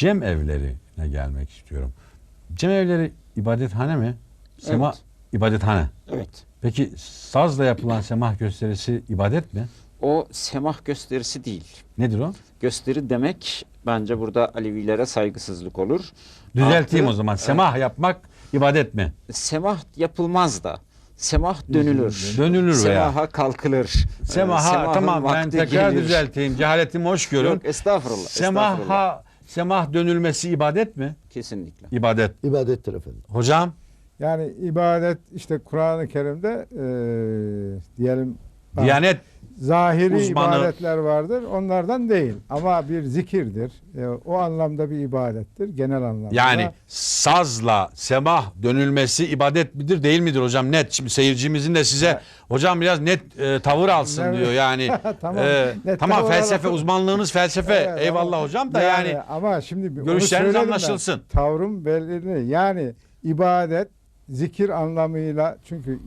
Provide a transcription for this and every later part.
cem evlerine gelmek istiyorum. Cem evleri ibadethane mi? Sema Evet. ibadethane. Evet. Peki sazla yapılan semah gösterisi ibadet mi? O semah gösterisi değil. Nedir o? Gösteri demek bence burada Alevilere saygısızlık olur. Düzelteyim Artı, o zaman. Semah yapmak ibadet mi? Semah yapılmaz da. Semah dönülür. Dönülür veya. Semaha kalkılır. Semaha Ee, semahın tamam ben tekrar gelir. düzelteyim. Cehaletimi hoş görün. Yok estağfurullah. estağfurullah. Semah dönülmesi ibadet mi? Kesinlikle. İbadet. İbadettir efendim. Hocam Yani ibadet işte Kur'an-ı Kerim'de e, diyelim Diyanet zahiri uzmanı- ibadetler vardır. Onlardan değil. Ama bir zikirdir. E, o anlamda bir ibadettir. Genel anlamda. yani sazla semah dönülmesi ibadet midir değil midir hocam net şimdi seyircimizin de size hocam biraz net e, tavır alsın Evet. diyor yani Tamam, e, net tamam felsefe alalım. uzmanlığınız felsefe Evet, eyvallah ama- hocam da yani, ama şimdi görüşleriniz söyledim ben. anlaşılsın. Tavrım belirli. Yani ibadet zikir anlamıyla çünkü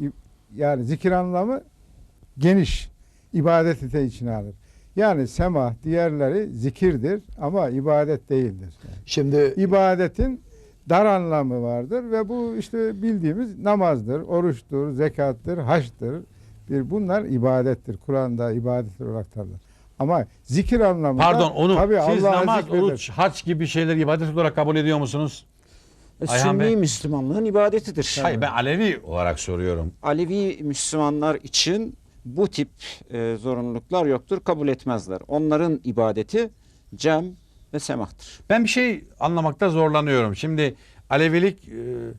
yani zikir anlamı geniş. İbadeti de içine alır. Yani semah diğerleri zikirdir ama ibadet değildir. Şimdi İbadetin dar anlamı vardır ve bu işte bildiğimiz namazdır, oruçtur, zekattır, haçtır. Bir bunlar ibadettir. Kur'an'da ibadet olarak tanınır. Ama zikir anlamında pardon onu tabii siz Allah'ı namaz zikreder. oruç haç gibi şeyler ibadet olarak kabul ediyor musunuz? E, Ayhan Sünni. Müslümanlığın ibadetidir. Hayır ben Alevi olarak soruyorum. Alevi Müslümanlar için bu tip e, zorunluluklar yoktur. Kabul etmezler. Onların ibadeti cem ve semahtır. Ben bir şey anlamakta zorlanıyorum. Şimdi Alevilik e,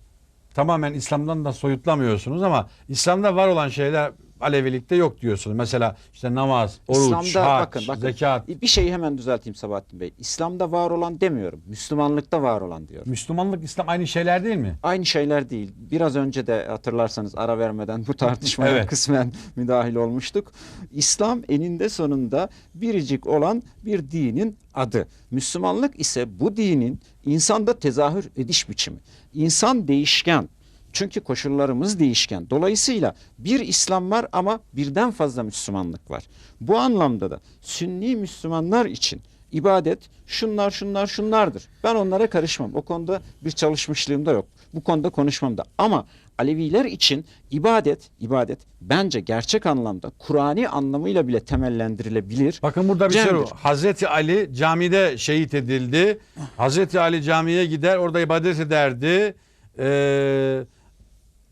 tamamen İslam'dan da soyutlamıyorsunuz ama İslam'da var olan şeyler Alevilikte yok diyorsunuz. Mesela işte namaz, oruç, İslam'da hac, bakın bakın zekat. bir şeyi hemen düzelteyim Sabahattin Bey. İslam'da var olan demiyorum. Müslümanlıkta var olan diyorum. Müslümanlık, İslam aynı şeyler değil mi? Aynı şeyler değil. Biraz önce de hatırlarsanız ara vermeden bu tartışmaya Evet. kısmen müdahil olmuştuk. İslam eninde sonunda biricik olan bir dinin adı. Müslümanlık ise bu dinin insanda tezahür ediş biçimi. İnsan değişken. Çünkü koşullarımız değişken. Dolayısıyla bir İslam var ama birden fazla Müslümanlık var. Bu anlamda da Sünni Müslümanlar için ibadet şunlar şunlar şunlardır. Ben onlara karışmam. O konuda bir çalışmışlığım da yok. Bu konuda konuşmam da. Ama Aleviler için ibadet, ibadet bence gerçek anlamda Kur'ani anlamıyla bile temellendirilebilir. Bakın burada bir Cemdir. soru. Hazreti Ali camide şehit edildi. Hazreti Ali camiye gider orada ibadet ederdi. Ee,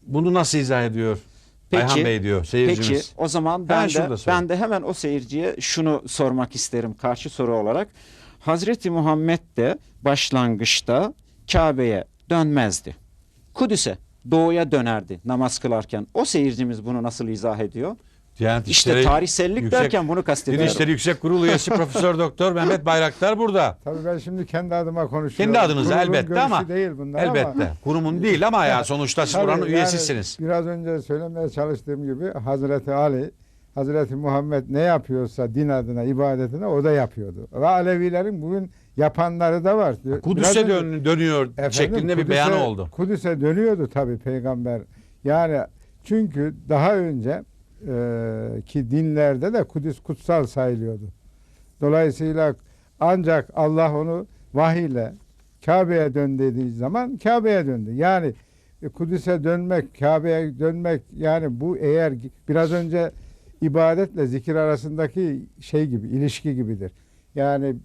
bunu nasıl izah ediyor? Ayhan Bey diyor seyircimiz. Peki o zaman ben de, ben de hemen o seyirciye şunu sormak isterim karşı soru olarak. Hazreti Muhammed de başlangıçta Kabe'ye dönmezdi. Kudüs'e doğuya dönerdi namaz kılarken. O seyircimiz bunu nasıl izah ediyor? Diyanet İşte İşleri tarihsellik Yüksek- derken bunu Din kastediyorum. İşleri Yüksek Kurulu üyesi Profesör Doktor Mehmet Bayraktar burada. Tabii ben şimdi kendi adıma konuşuyorum. Kendi adınıza Kurumun elbette ama değil bunlar elbette ama kurumun değil ama ya sonuçta siz buranın yani üyesisiniz. Biraz önce söylemeye çalıştığım gibi Hazreti Ali, Hazreti Muhammed ne yapıyorsa din adına, ibadetine o da yapıyordu. Ve Alevilerin bugün yapanları da var. Kudüs'e dön, dönüyor Efendim, şeklinde bir Kudüs'e- beyanı oldu. Kudüs'e dönüyordu tabii peygamber. Yani çünkü daha önce e, ki dinlerde de Kudüs kutsal sayılıyordu. Dolayısıyla ancak Allah onu vahiyle Kabe'ye dön dediği zaman Kabe'ye döndü. Yani e, Kudüs'e dönmek, Kabe'ye dönmek yani bu eğer biraz önce ibadetle zikir arasındaki şey gibi, ilişki gibidir. Yani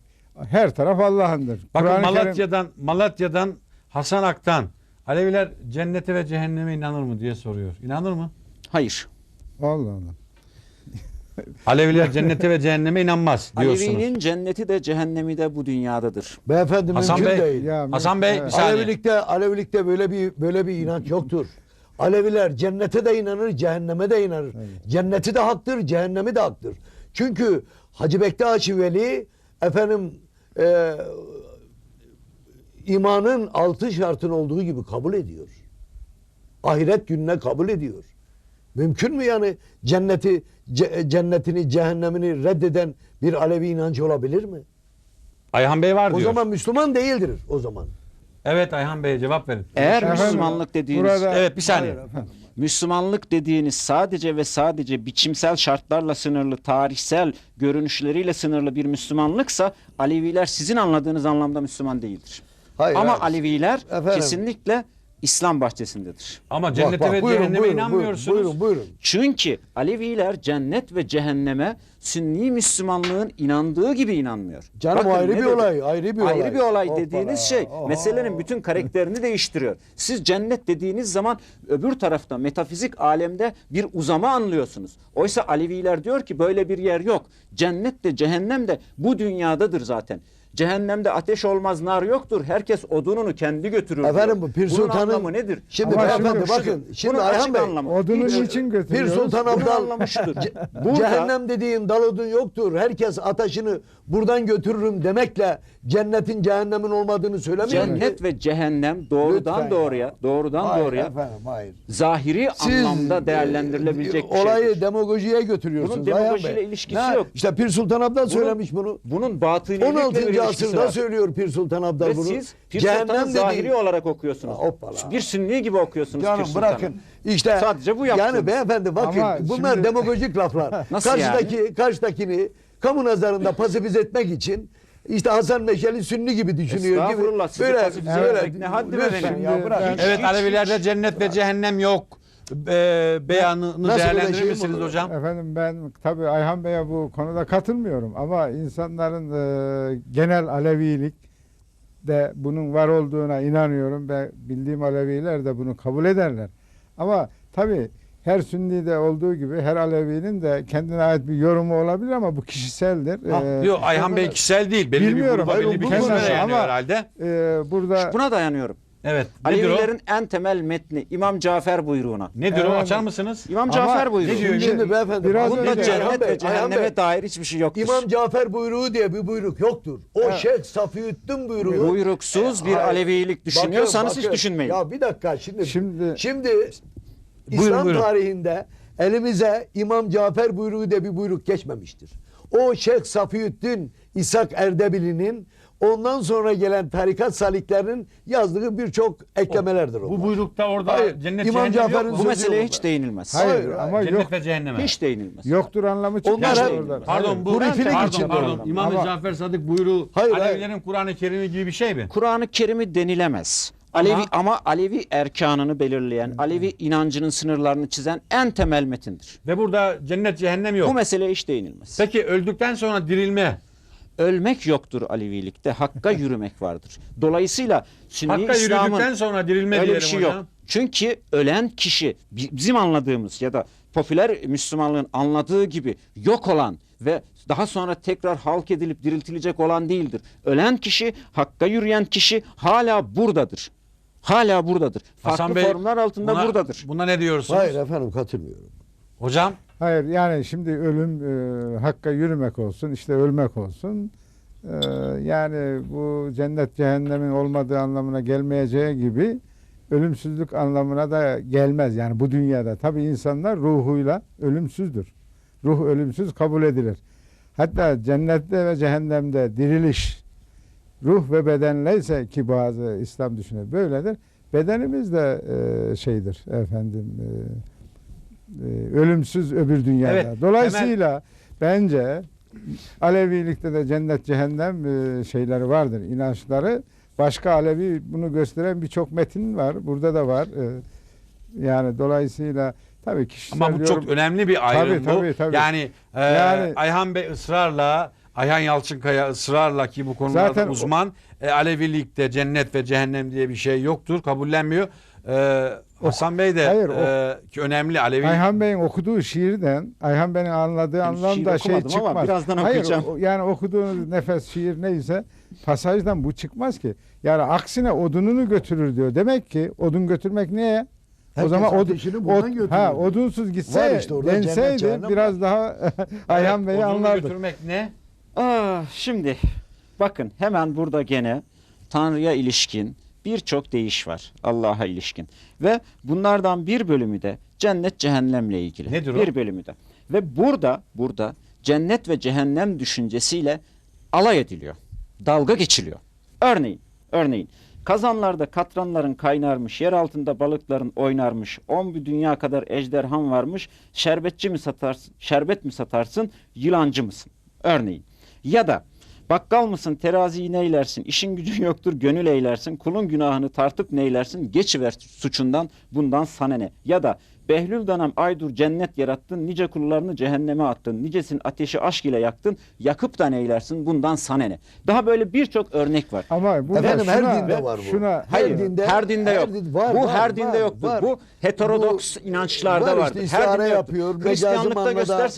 her taraf Allah'ındır. Bakın Kur'an-ı Kerim- Malatya'dan Malatya'dan Hasan Aktan Aleviler cennete ve cehenneme inanır mı diye soruyor. İnanır mı? Hayır. Allah Allah. Aleviler cennete ve cehenneme inanmaz diyorsunuz. Alevinin cenneti de cehennemi de bu dünyadadır. beyefendi Hasan mümkün Bey, değil. Ya, Hasan Bey evet. bir saniye. Alevilikte Alevilikte böyle bir böyle bir inanç yoktur. Aleviler cennete de inanır, cehenneme de inanır. Cenneti de haktır, cehennemi de haktır. Çünkü Hacı Bektaş Veli efendim e, imanın altı şartın olduğu gibi kabul ediyor. Ahiret gününe kabul ediyor. Mümkün mü yani cenneti ce- cennetini, cehennemini reddeden bir Alevi inancı olabilir mi? Ayhan Bey var O diyor. zaman Müslüman değildir o zaman. Evet Ayhan Bey cevap verin. Eğer Efendim, Müslümanlık dediğiniz burada- Evet bir saniye. Müslümanlık dediğiniz sadece ve sadece biçimsel şartlarla sınırlı, tarihsel görünüşleriyle sınırlı bir Müslümanlıksa Aleviler sizin anladığınız anlamda Müslüman değildir. Hayır, Ama hayır. Aleviler Efendim? kesinlikle İslam bahçesindedir. Ama Bak, cennete bak, ve buyurun, cehenneme buyurun, inanmıyorsunuz. Buyurun buyurun. Çünkü Aleviler cennet ve cehenneme Sünni Müslümanlığın inandığı gibi inanmıyor. Canım Bakın ayrı bir olay, ayrı bir olay. Ayrı bir olay Hoppala, dediğiniz şey oha. meselenin bütün karakterini değiştiriyor. Siz cennet dediğiniz zaman öbür tarafta metafizik alemde bir uzama anlıyorsunuz. Oysa Aleviler diyor ki böyle bir yer yok. Cennet de cehennem de bu dünyadadır zaten. Cehennemde ateş olmaz, nar yoktur. Herkes odununu kendi götürür. Efendim bu Pir Bunun Sultan'ın anlamı nedir? Şimdi Ama beyefendi şimdi- bakın şimdi Bunun Ayhan Bey anlamı. Odunu Hiç- niçin Pir götürüyoruz? Sultan Bunun Abdal. Burada- cehennem dediğin dal odun yoktur. Herkes ataşını buradan götürürüm demekle cennetin cehennemin olmadığını söylemiyor? Cennet ve cehennem doğrudan Lütfen doğruya, ya. doğrudan Hayır doğruya efendim hayır. zahiri Siz anlamda değerlendirilebilecek e, bir olayı şeydir. demagojiye götürüyorsunuz. Bunun demagojiyle ilişkisi Ne? yok. İşte Pir Sultan Abdal söylemiş bunu. Bunun batınilikle 16. asırda var. söylüyor Pir Sultan Abdal Ve bunu. siz Pir Sultan'ı zahiri olarak okuyorsunuz. Hoppala. Bir sünni gibi okuyorsunuz Canım Pir Sultan'ı. bırakın. İşte Sadece bu yaptınız. Yani beyefendi bakın Ama bunlar şimdi- demagojik laflar. Nasıl Karşıdaki karşıdakini kamu nazarında pasifize etmek için işte Hasan Meşeli Sünni gibi düşünüyor gibi. Estağfurullah, sizi pasifize etmek ne haddime benim. ya bırak. Evet Alevilerde cennet ve cehennem yok. Ee, beyanını Nasıl değerlendirir misiniz olur? hocam? Efendim ben tabii Ayhan Bey'e bu konuda katılmıyorum ama insanların e, genel Alevilik de bunun var olduğuna inanıyorum ve bildiğim Aleviler de bunu kabul ederler. Ama tabii her Sünni'de olduğu gibi her Alevinin de kendine ait bir yorumu olabilir ama bu kişiseldir. Ha, Ee, yok Ayhan Bey kişisel değil. Belli Bilmiyorum. bir gruba, belli bir konuda dayanıyor ama- herhalde. e, burada Buna dayanıyorum. Evet. Nedir o? Alevilerin en temel metni İmam Cafer buyruğuna. Nedir o? Evet. Açar mısınız? İmam Ama Cafer buyruğu. ne diyor? Şimdi beyefendi Biraz Bunda önce- cennet Bey, ve cehenneme Bey, dair hiçbir şey yoktur. İmam Cafer buyruğu diye bir buyruk yoktur. O Evet. Şeyh Safiüddin buyruğu. Buyruksuz bir Hayır. Alevilik düşünüyorsanız Bakın, hiç bakın. düşünmeyin. Ya bir dakika şimdi. Şimdi- şimdi Buyurun, İslam buyurun. tarihinde elimize İmam Cafer buyruğu diye bir buyruk geçmemiştir. O Şeyh Safiüddin İshak Erdebili'nin ondan sonra gelen tarikat saliklerinin yazdığı birçok eklemelerdir onlar. Bu buyrukta orada Hayır, cennet İmam cehennem yok Cafer'in mu? Bu sözü meseleye yok. hiç değinilmez. hayır, Hayır, ama Cennet yok ve cehenneme. Hiç değinilmez. yoktur anlamı çıkmaz Onlar hep- oradan. Pardon Hayır. bu Hurifilik pardon, içinde pardon. olan. İmam Ama- Cafer Sadık buyruğu Hayır, Alevilerin Kur'an-ı Kerim'i gibi bir şey mi? Kur'an-ı Kerim'i denilemez. Alevi ama Alevi erkanını belirleyen, Alevi inancının sınırlarını çizen en temel metindir. Ve burada cennet cehennem yok. Bu meseleye hiç değinilmez. Peki öldükten sonra dirilme. Ölmek yoktur Alevilikte, hakka yürümek vardır. Dolayısıyla Sünni Hakka İslam'ın yürüdükten sonra dirilme öyle bir diyelim şey hocam. yok. Çünkü ölen kişi bi- bizim anladığımız ya da popüler Müslümanlığın anladığı gibi yok olan ve daha sonra tekrar halk edilip diriltilecek olan değildir. Ölen kişi, hakka yürüyen kişi hala buradadır. Hala buradadır. Farklı Hasan Bey formlar altında buna, buradadır. Buna ne diyorsunuz? Hayır efendim katılmıyorum. Hocam? Hayır yani şimdi ölüm e, hakka yürümek olsun işte ölmek olsun. E, yani bu cennet cehennemin olmadığı anlamına gelmeyeceği gibi ölümsüzlük anlamına da gelmez. Yani bu dünyada tabi insanlar ruhuyla ölümsüzdür. Ruh ölümsüz kabul edilir. Hatta cennette ve cehennemde diriliş ruh ve bedenle ise ki bazı İslam düşünür böyledir. Bedenimiz de e, şeydir efendim e, ölümsüz öbür dünyada. Evet, Dolayısıyla bence Alevilikte de cennet cehennem e, şeyleri vardır, inançları. Başka Alevi bunu gösteren birçok metin var. Burada da var. E, yani dolayısıyla tabii kişisel ama bu yorum- çok önemli bir ayrım Tabii, bu. tabii, tabii. Yani, e, Yani- Ayhan Bey ısrarla Ayhan Yalçınkaya ısrarla ki bu konularda Zaten uzman e, Alevilikte cennet ve cehennem diye bir şey yoktur. Kabullenmiyor. E, Hasan Bey de Hayır, o- e, ki önemli Alevi Ayhan Bey'in okuduğu şiirden Ayhan Bey'in anladığı Henüz anlamda şey okumadım ama çıkmaz. birazdan Hayır, okuyacağım. o- yani okuduğunuz nefes şiir neyse pasajdan bu çıkmaz ki. Yani aksine odununu götürür diyor. Demek ki odun götürmek neye? o Herkes zaman od, ateşini buradan od- götürür ha, diyor. odunsuz gitse Var işte orada cennet, denseydi cehennem biraz daha Ayhan Evet, Bey'i odunu götürmek ne? Ah, şimdi bakın hemen burada gene Tanrı'ya ilişkin birçok deyiş var Allah'a ilişkin. Ve bunlardan bir bölümü de cennet cehennemle ilgili. Nedir o? Bir bölümü de. Ve burada burada cennet ve cehennem düşüncesiyle alay ediliyor. Dalga geçiliyor. Örneğin örneğin Kazanlarda katranların kaynarmış, yer altında balıkların oynarmış. On bir dünya kadar ejderhan varmış. Şerbetçi mi satarsın, şerbet mi satarsın, yılancı mısın? Örneğin. Ya da bakkal mısın, teraziyi neylersin, işin gücün yoktur, gönül eylersin, kulun günahını tartıp neylersin, geçiver suçundan, bundan sana ne? Ya da Behlül dönem aydur cennet yarattın, nice kullarını cehenneme attın, nicesin ateşi aşk ile yaktın, yakıp da neylersin, bundan sana ne? Daha böyle birçok örnek var. Ama burada Efendim, her şuna, dinde var bu. Şuna, Hayır, Her dinde- her dinde yok. her din- var, bu var, her dinde var, yoktur. var. Bu heterodoks inançlarda var vardır. işte her dinde yapıyor. Hristiyanlıkta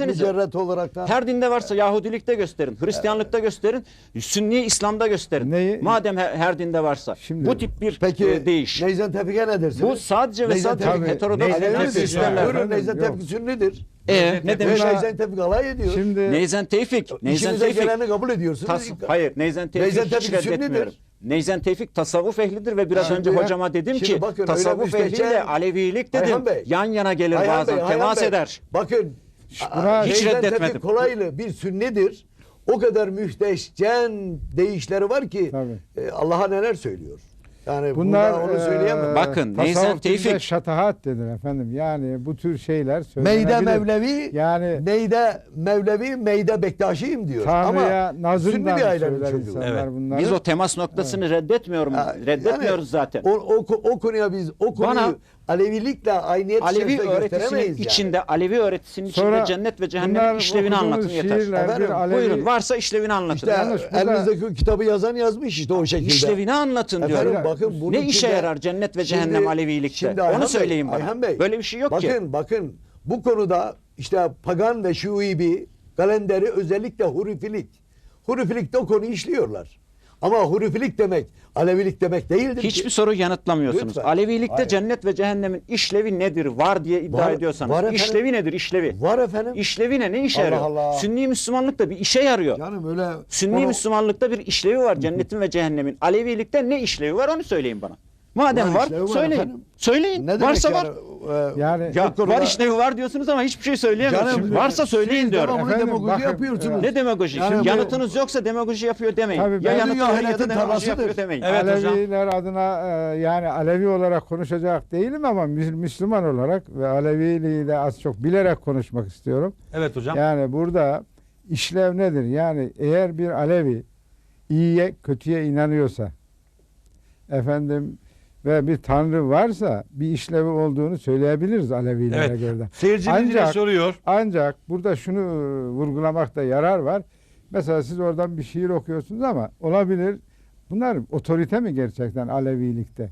mücerret olarak da. Her dinde varsa Yahudilikte gösterin, Hristiyanlıkta gösterin, Sünni İslam'da gösterin. Neyi- Madem her, her dinde varsa. Şimdi- bu tip bir Peki e, değiş. Neyzen Tevfik'e ne dersiniz? Bu sadece ve Neyzen sadece heterodoks Neyzen Sistemler. Buyurun Neyzen Yok. Tevfik sünnidir. E, ne demiş? Neyzen Tevfik alay ediyor. Şimdi Neyzen Tevfik. Neyzen Tevfik. geleni kabul ediyorsunuz. Tas- hayır, Neyzen Tevfik Neyzen Tevfik sünnidir. Neyzen Tevfik tasavvuf ehlidir ve biraz Şimdi önce ya- hocama dedim şimdi ki bakın tasavvuf ehliyle Alevilik dedim. Ayhan Bey. yan yana gelir Ayhan bazen, Bey, temas Bey, eder. Bakın buna- Hiç Neyzen reddetmedim. Tevfik kolaylı bir sünnidir. O kadar müsteşcen deyişleri var ki e, Allah'a neler söylüyor. Yani bunlar onu söyleyemem. Bakın, dilinde Tevfik- şatahat denir efendim. Yani bu tür şeyler Meyde. Mevlevi, Yani Meyde Mevlevi, Meyde Bektaşiyim diyor. Tanrı'ya Ama nazımdan bir ailenin çocuğu. insanlar Evet. bunları. Biz o temas noktasını reddetmiyorum. Ha, Reddetmiyoruz yani zaten. O, o, o konuya biz o konuyu Bana- Alevilikle aynıyet Alevi öğretisinin gösteremeyiz yani. içinde, Alevi öğretisinin içinde Sonra cennet ve cehennemin işlevini anlatın yeter. Efendim, Alevi, Buyurun varsa işlevini anlatın. İşte Yalnız burada- elimizdeki kitabı yazan yazmış işte o şekilde. İşlevini anlatın Efendim, diyorum. bakın bunun ne işe içinde- yarar cennet ve Şimdi- cehennem Alevilikte? şimdi Ayhan Onu Bey, söyleyin bana. Ayhan Bey, Böyle bir şey yok bakın, ki. Bakın bu konuda işte pagan ve şuibi kalenderi özellikle hurufilik. Hurufilikte o konuyu işliyorlar. Ama hurufilik demek Alevilik demek değildir Hiçbir ki. soru yanıtlamıyorsunuz. Lütfen. Alevilikte Hayır. cennet ve cehennemin işlevi nedir? Var diye iddia Var- ediyorsanız. var efendim. işlevi nedir? İşlevi. Var efendim. İşlevi ne? Ne işe Allah yarıyor? Allah. Sünni Müslümanlıkta bir işe yarıyor. Canım öyle Sünni onu- Müslümanlıkta bir işlevi var cennetin ve cehennemin. Alevilikte ne işlevi var onu söyleyin bana. Madem Var var, söyleyin. efendim. Söyleyin. ne Varsa yani? var. Ee, Yani- Ya bu konuda- var işlevi var diyorsunuz ama hiçbir şey söyleyemiyorsunuz. Canım, Varsa söyleyin siz diyorum. Efendim, demagoji bakın, yapıyorsunuz. Ne demagoji? Yani bu- Yanıtınız yoksa demagoji yapıyor demeyin. Tabii ya yanıtı var ya da demagoji yapıyor demeyin. Evet hocam. Aleviler adına e, yani Alevi olarak konuşacak değilim ama Mü- Müslüman olarak ve Aleviliği de az çok bilerek konuşmak istiyorum. Evet hocam. Yani burada işlev nedir? Yani eğer bir Alevi iyiye kötüye inanıyorsa efendim ve bir tanrı varsa bir işlevi olduğunu söyleyebiliriz Alevilere Evet. göre. yine Ancak- soruyor. Ancak burada şunu e, vurgulamakta yarar var. Mesela siz oradan bir şiir okuyorsunuz ama olabilir. Bunlar otorite mi gerçekten Alevilikte?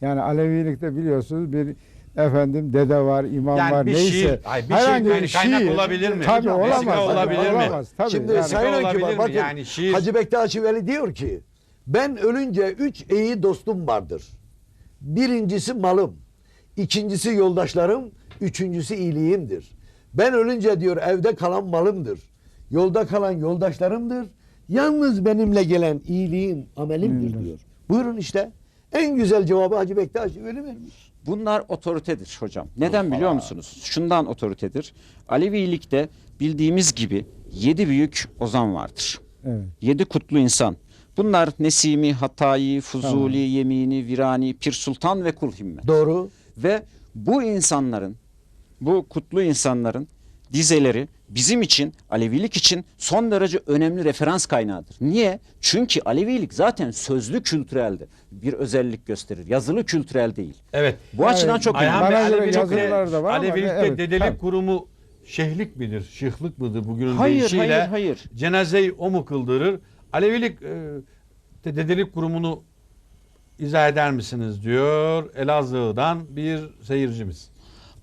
Yani Alevilikte biliyorsunuz bir efendim dede var, imam Yani var bir neyse. şiir, ay bir herhangi şiir, bir yani kaynak şiir- olabilir mi? Tabii Hocam, olamaz. vesika olabilir mi? Olamaz. Tabii. Şimdi yani. Sayın Hakim mi? bakın Yani şiir- Hacı Bektaşi Veli diyor ki ben ölünce üç iyi dostum vardır. Birincisi malım, ikincisi yoldaşlarım, üçüncüsü iyiliğimdir. Ben ölünce diyor evde kalan malımdır. Yolda kalan yoldaşlarımdır. Yalnız benimle gelen iyiliğim, amelimdir Hmm. diyor. Buyurun işte. En güzel cevabı Hacı Bektaşi Veli vermiş. Bunlar otoritedir hocam. Neden biliyor musunuz? Şundan otoritedir. Alevilikte bildiğimiz gibi yedi büyük ozan vardır. Evet. Yedi kutlu insan. Bunlar Nesimi, Hatayi, Fuzuli, Tamam. Yemini, Virani, Pir Sultan ve Kul Himmet. Doğru. Ve bu insanların, bu kutlu insanların dizeleri bizim için, Alevilik için son derece önemli referans kaynağıdır. Niye? Çünkü Alevilik zaten sözlü kültüreldir. Bir özellik gösterir. Yazılı kültürel değil. Evet. Bu açıdan çok önemli. Bana göre Alevilikte, yazılılar da var ama Alevilikte evet, dedelik tabii. kurumu şehlik midir, şıhlık mıdır bugünün Hayır, deyişiyle? hayır, hayır. Cenazeyi o mu kıldırır? Alevilik e, de- dedelik kurumunu izah eder misiniz diyor Elazığ'dan bir seyircimiz.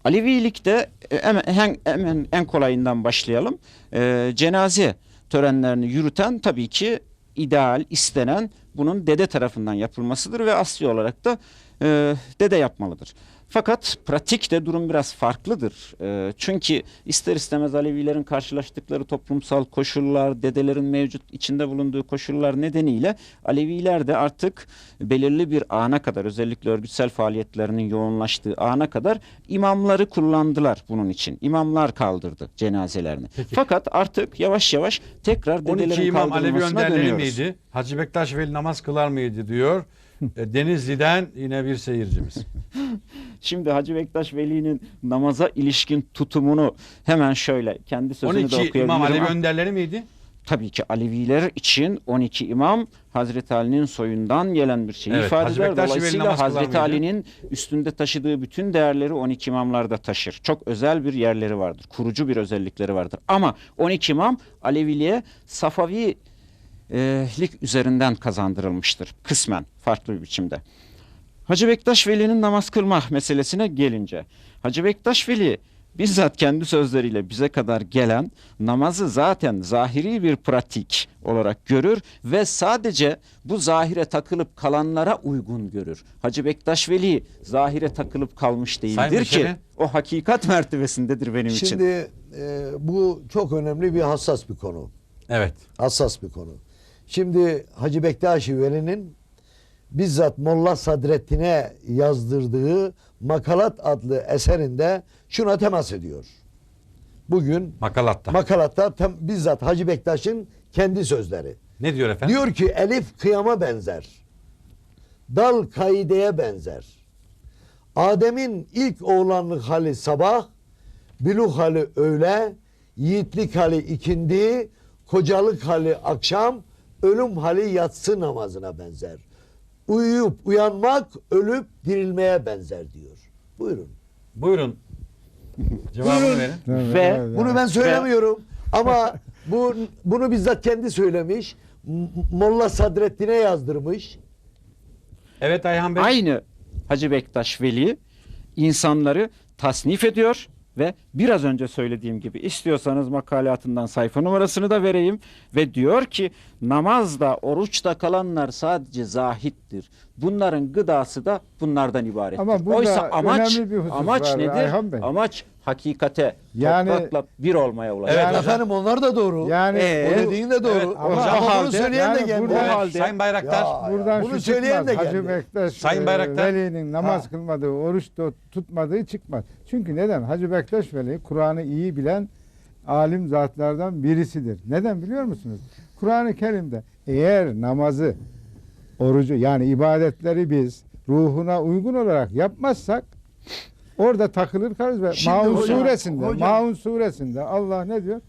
Alevilikte e, hemen, hemen, en kolayından başlayalım. Ee, cenaze törenlerini yürüten tabii ki ideal, istenen bunun dede tarafından yapılmasıdır ve asli olarak da e, dede yapmalıdır. Fakat pratikte durum biraz farklıdır. Ee, çünkü ister istemez Alevilerin karşılaştıkları toplumsal koşullar, dedelerin mevcut içinde bulunduğu koşullar nedeniyle Aleviler de artık belirli bir ana kadar özellikle örgütsel faaliyetlerinin yoğunlaştığı ana kadar imamları kullandılar bunun için. İmamlar kaldırdı cenazelerini. Fakat artık yavaş yavaş tekrar 12 dedelerin imam kaldırılmasına dönüyoruz. miydi? Hacı Bektaş Veli namaz kılar mıydı diyor. E, Denizli'den yine bir seyircimiz. Şimdi Hacı Bektaş Veli'nin namaza ilişkin tutumunu hemen şöyle kendi sözünü de 12 okuyabilirim. imam Alevi ama önderleri miydi? Tabii ki Aleviler için 12 imam Hazreti Ali'nin soyundan gelen bir şeyi Evet, ifade eder. Dolayısıyla Hazreti? Ali'nin üstünde taşıdığı bütün değerleri 12 imamlarda taşır. Çok özel bir yerleri vardır. Kurucu bir özellikleri vardır. Ama 12 imam Aleviliğe Safavi e, lik üzerinden kazandırılmıştır. Kısmen farklı bir biçimde. Hacı Bektaş Veli'nin namaz kılma meselesine gelince. Hacı Bektaş Veli bizzat kendi sözleriyle bize kadar gelen namazı zaten zahiri bir pratik olarak görür ve sadece bu zahire takılıp kalanlara uygun görür. Hacı Bektaş Veli zahire takılıp kalmış Sayın değildir ki Beşeri. o hakikat mertebesindedir benim için. Şimdi e, bu çok önemli bir hassas bir konu. Evet. Hassas bir konu. Şimdi Hacı Bektaşi Veli'nin bizzat Molla Sadrettin'e yazdırdığı Makalat adlı eserinde şuna temas ediyor. Bugün Makalatta. makalatta tem- bizzat Hacı Bektaş'ın kendi sözleri. ne diyor efendim? Diyor ki elif kıyama benzer. Dal kaideye benzer. Adem'in ilk oğlanlık hali sabah, büluk hali öğle, yiğitlik hali ikindi, kocalık hali akşam, ölüm hali yatsı namazına benzer. Uyuyup uyanmak, ölüp dirilmeye benzer diyor. Buyurun. Buyurun. Cevabını Buyurun. verin. Ve Bunu ben söylemiyorum ama bu bunu bizzat kendi söylemiş. M- Molla Sadrettin'e yazdırmış. Evet Ayhan Bey. Aynı Hacı Bektaş Veli insanları tasnif ediyor ve biraz önce söylediğim gibi istiyorsanız makalatından sayfa numarasını da vereyim ve diyor ki namazda oruçta kalanlar sadece zahittir. Bunların gıdası da bunlardan ibarettir. Ama Oysa amaç amaç var nedir? Amaç hakikate, Yani- toprakla bir olmaya ulaşmak. Evet Yani efendim onlar da doğru. Yani Ee, o dediğin de doğru. evet, ama hocam, bunu söyleyen de yani geldi. burada- halde- Sayın Bayraktar. Ya, Buradan bunu söyleyen çıkmaz. de Hacı geldi. Bektaş Sayın e, Bayraktar. Veli'nin namaz Ha. kılmadığı, oruç da tutmadığı çıkmaz. Çünkü neden? Hacı Bektaş Veli Kur'an'ı iyi bilen alim zatlardan birisidir. Neden biliyor musunuz? Kur'an-ı Kerim'de eğer namazı, orucu yani ibadetleri biz ruhuna uygun olarak yapmazsak orada takılır kalırız ve Şimdi Maun hocam, suresinde hocam. Maun suresinde Allah ne diyor?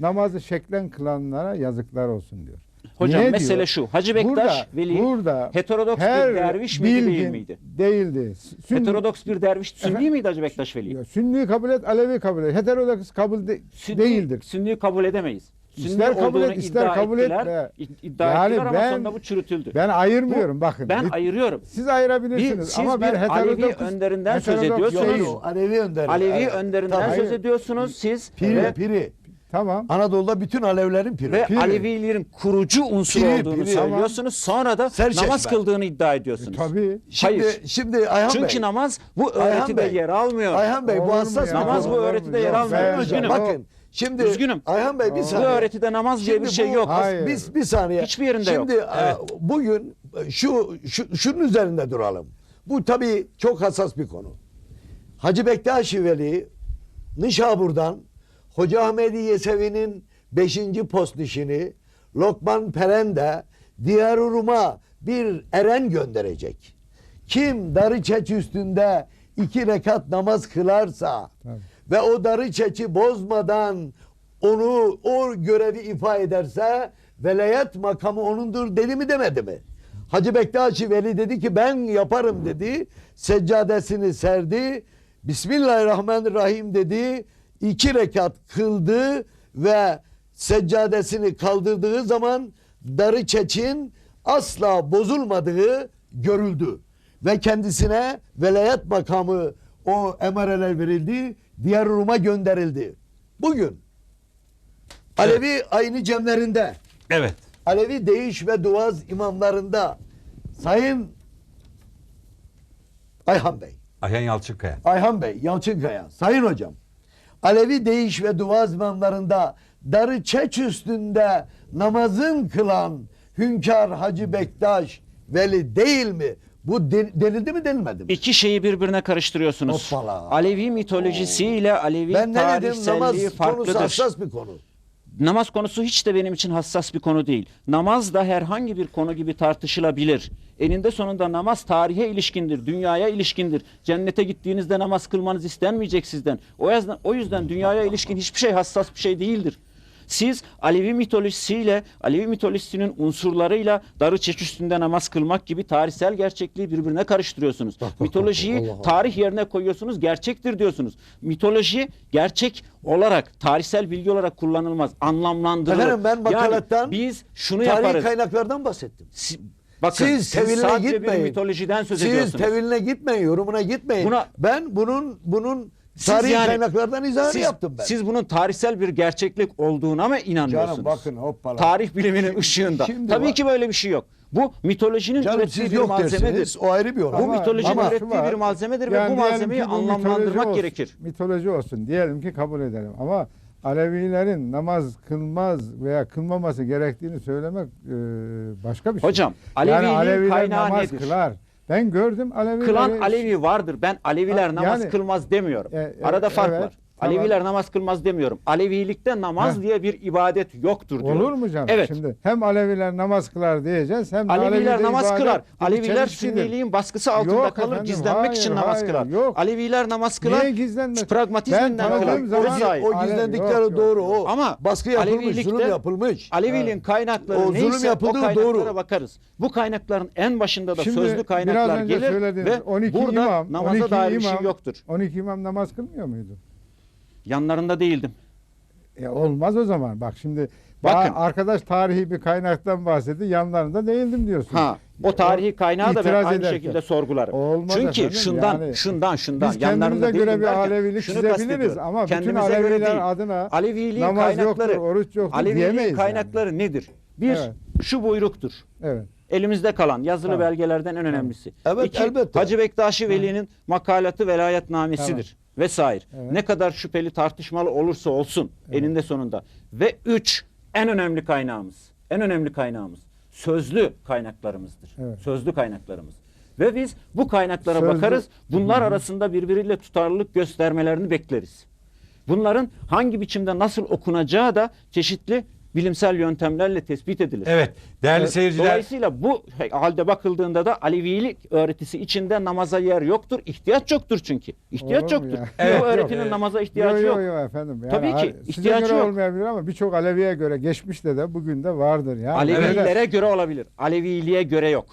Namazı şeklen kılanlara yazıklar olsun diyor. Hocam Niye mesele diyor? şu. Hacı Bektaş Burada- Veli burada heterodoks bir derviş miydi değil miydi? Değildi. Sünni, Heterodoks bir derviş sünni Efendim? miydi Hacı Bektaş Veli? Ya, Sünni kabul et, Alevi kabul et. Heterodoks kabul de- Sünni, değildir. Sünni kabul edemeyiz. Sünni İster kabul et, ister kabul ettiler, id- iddia Yani ettiler ama ben- sonunda bu çürütüldü. Ben ayırmıyorum bakın. Ben Bir- ayırıyorum. Siz Bir, ayırabilirsiniz siz ama ben bir Alevi heterodoks önderinden söz heterodoks ediyorsunuz. Yok, Alevi önderi. Alevi önderinden söz ediyorsunuz siz Piri, piri. Tamam. Anadolu'da bütün Alevlerin piri. ve Piri. Alevilerin kurucu unsur Piri, olduğunu piri. söylüyorsunuz. Sonra da Serçeşme. namaz kıldığını iddia ediyorsunuz. Tabii. Şimdi, Hayır. şimdi Ayhan Çünkü Bey. namaz bu Ayhan öğretide Bey. yer almıyor. Ayhan Bey Olur bu mu hassas ya? bir Namaz konu. bu öğretide yer Yok, almıyor. ben- Üzgünüm. Bakın şimdi Üzgünüm. Ayhan Bey bir Bu saniye. öğretide namaz diye bir Şimdi şey bu- yok. Hayır. Biz bir saniye. Hiçbir yerinde Şimdi yok. e, bugün şu, şu şunun üzerinde duralım. Bu tabii çok hassas bir konu. Hacı Bektaşi Veli Nişabur'dan Hoca Ahmedi Yesevi'nin 5. postnişini Lokman Perende Diyar Rum'a bir eren gönderecek. Kim darı çeç üstünde iki rekat namaz kılarsa Tabii. ve o darı çeçi bozmadan onu o görevi ifa ederse velayet makamı onundur dedi mi demedi mi? Hacı Bektaşi Veli dedi ki ben yaparım dedi. Seccadesini serdi. Bismillahirrahmanirrahim dedi. İki rekat kıldı ve seccadesini kaldırdığı zaman darı çeçin asla bozulmadığı görüldü. Ve kendisine velayet makamı o emareler verildi. Diğer Rum'a gönderildi. Bugün Alevi aynı cemlerinde Evet. Alevi değiş ve duaz imamlarında Sayın Ayhan Bey Ayhan Yalçınkaya. Ayhan Bey, Yalçınkaya, Sayın Hocam. Alevi değiş ve dua zamanlarında darı çeç üstünde namazın kılan Hünkar Hacı Bektaş veli değil mi? Bu de- denildi mi denilmedi mi? İki şeyi birbirine karıştırıyorsunuz. Hoppala. Alevi mitolojisiyle Alevi Ben ne dedim? tarihselliği Namaz konusu farklıdır. hassas bir konu. Namaz konusu hiç de benim için hassas bir konu değil. Namaz da herhangi bir konu gibi tartışılabilir. Eninde sonunda namaz tarihe ilişkindir, dünyaya ilişkindir. Cennete gittiğinizde namaz kılmanız istenmeyecek sizden. O yüzden, o yüzden dünyaya ilişkin hiçbir şey hassas bir şey değildir. Siz Alevi mitolojisiyle, Alevi mitolojisinin unsurlarıyla darı çeç üstünde namaz kılmak gibi tarihsel gerçekliği birbirine karıştırıyorsunuz. Mitolojiyi Allah Allah. tarih yerine koyuyorsunuz, gerçektir diyorsunuz. Mitoloji gerçek olarak, tarihsel bilgi olarak kullanılmaz, anlamlandırılır. Efendim ben vakalattan yani biz şunu tarihi yaparız. kaynaklardan bahsettim. Si- Bakın siz siz, teviline gitmeyin. mitolojiden söz Siz ediyorsunuz. teviline gitmeyin, yorumuna gitmeyin. Buna- ben bunun bunun Siz tarihi yani- kaynaklardan izahını siz, yaptım ben. siz bunun tarihsel bir gerçeklik olduğuna mı inanıyorsunuz? Canım bakın hoppala. Tarih biliminin ışığında. şimdi Tabii var. ki böyle bir şey yok. Bu mitolojinin Canım ürettiği siz bir yok malzemedir. dersiniz. O ayrı bir olay. Bu Ama- mitolojinin ama ürettiği bir malzemedir ve bu diyelim malzemeyi ki bu mitoloji anlamlandırmak olsun, gerekir. Mitoloji olsun diyelim ki kabul edelim ama Alevilerin namaz kılmaz veya kılmaması gerektiğini söylemek e, başka bir şey. Hocam, Aleviler kaynağı namaz nedir? kılar. Ben gördüm Alevileri. Kılan Alevi vardır. Ben Aleviler Ha, namaz yani- kılmaz demiyorum. E, e, Arada fark evet, var. Tamam. Aleviler namaz kılmaz demiyorum. Alevilikte namaz Heh. diye bir ibadet yoktur diyorum. Olur mu canım? Evet. Şimdi hem Aleviler namaz kılar diyeceğiz hem de Aleviler Alevi'de namaz kılar. Aleviler sünniliğin baskısı altında Yok kalır. efendim, gizlenmek hayır, için namaz hayır, kılar. yok. Aleviler namaz kılar. Niye gizlenmez? Ben tanıdığım kılar. zaman- O zahir. O gizlendikleri yok, yok, doğru. yok. O Ama baskı yapılmış, Alevilikte- zulüm yapılmış. Aleviliğin kaynakları O zulüm neyse o yapıldığı kaynaklara doğru. bakarız. Bu kaynakların en başında da Şimdi sözlü kaynaklar gelir ve 12 burada imam, namaza 12 dair bir şey yoktur. 12 imam namaz kılmıyor muydu? Yanlarında değildim. E olmaz o zaman. Bak şimdi Bakın. Arkadaş tarihi bir kaynaktan bahsetti. Yanlarında değildim diyorsun. Ha, o tarihi kaynağı da ben aynı ederken. şekilde sorgularım. Olmaz Çünkü efendim, şundan, yani şundan, şundan Biz yanlarında kendimize göre bir derken Alevilik şunu çizebiliriz ama bütün Kendimize göre Aleviler değil. adına Aleviliğin namaz kaynakları, yoktur, oruç yoktur Aleviliğin diyemeyiz kaynakları nedir? Bir, Evet. şu buyruktur. Evet. Elimizde kalan yazılı Tamam. belgelerden en önemlisi. Evet, İki, elbette. Hacı Bektaşi Veli'nin makalatı velayetnamesidir vesaire. Evet. Ne kadar şüpheli tartışmalı olursa olsun eninde sonunda. Ve üç, en önemli kaynağımız. En önemli kaynağımız. Sözlü kaynaklarımızdır. Evet. Sözlü kaynaklarımız. Ve biz bu kaynaklara Sözlü- bakarız. Bunlar arasında birbiriyle tutarlılık göstermelerini bekleriz. Bunların hangi biçimde nasıl okunacağı da çeşitli bilimsel yöntemlerle tespit edilir. Evet değerli seyirciler. Dolayısıyla bu halde bakıldığında da Alevilik öğretisi içinde namaza yer yoktur. İhtiyaç yoktur çünkü. İhtiyaç Olur yoktur. ya? Evet, bu yok. öğretinin Ee, namaza ihtiyacı Yok yok. yok yok efendim. Yani Tabii ki, ihtiyacı göre yok. olmayabilir ama birçok Aleviye göre geçmişte de bugün de vardır. Yani Alevililere öyle- göre olabilir. Aleviliğe göre yok.